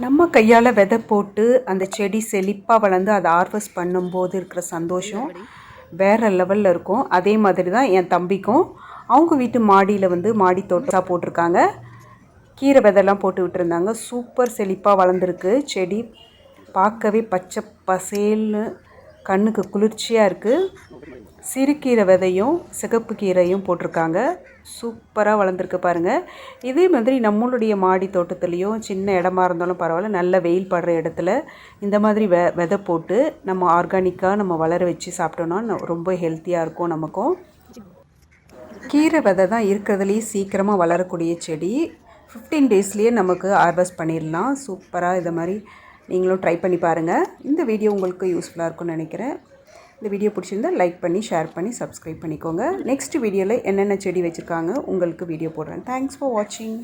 நம்ம கையால் விதை போட்டு அந்த செடி செழிப்பாக வளர்ந்து அதை ஹார்வெஸ்ட் பண்ணும்போது இருக்கிற சந்தோஷம் வேறு லெவலில் இருக்கும். அதே மாதிரி தான் என் தம்பிக்கும். அவங்க வீட்டு மாடியில் வந்து மாடி தோட்டமாக போட்டிருக்காங்க. கீரை விதைலாம் போட்டு விட்டுருந்தாங்க. சூப்பர் செழிப்பாக வளர்ந்துருக்கு. செடி பார்க்கவே பச்சை பசேல்னு கண்ணுக்கு குளிர்ச்சியாக இருக்குது சிறுகீரை விதையும் சிகப்பு கீரையும் போட்டிருக்காங்க. சூப்பராக வளர்ந்துருக்கு பாருங்கள் இதே மாதிரி நம்மளுடைய மாடி தோட்டத்துலேயும் சின்ன இடமா இருந்தாலும் பரவாயில்ல நல்ல வெயில் படுற இடத்துல இந்த மாதிரி வெ விதை போட்டு நம்ம ஆர்கானிக்காக நம்ம வளர வச்சு சாப்பிட்டோன்னா ரொம்ப ஹெல்த்தியாக இருக்கும் நமக்கும். கீரை விதை தான் இருக்கிறதுலேயே சீக்கிரமாக வளரக்கூடிய செடி. ஃபிஃப்டீன் டேஸ்லேயே நமக்கு ஹார்வெஸ்ட் பண்ணிடலாம். சூப்பராக இதை மாதிரி நீங்களும் ட்ரை பண்ணி பாருங்கள் இந்த வீடியோ உங்களுக்கு யூஸ்ஃபுல்லாக இருக்கும்னு நினைக்கிறேன். இந்த வீடியோ பிடிச்சிருந்தா லைக் பண்ணி ஷேர் பண்ணி சப்ஸ்கிரைப் பண்ணிக்கோங்க. நெக்ஸ்ட் வீடியோவில் என்னென்ன செடி வச்சுருக்காங்க உங்களுக்கு வீடியோ போடுறேன். தேங்க்ஸ் ஃபார் வாட்சிங்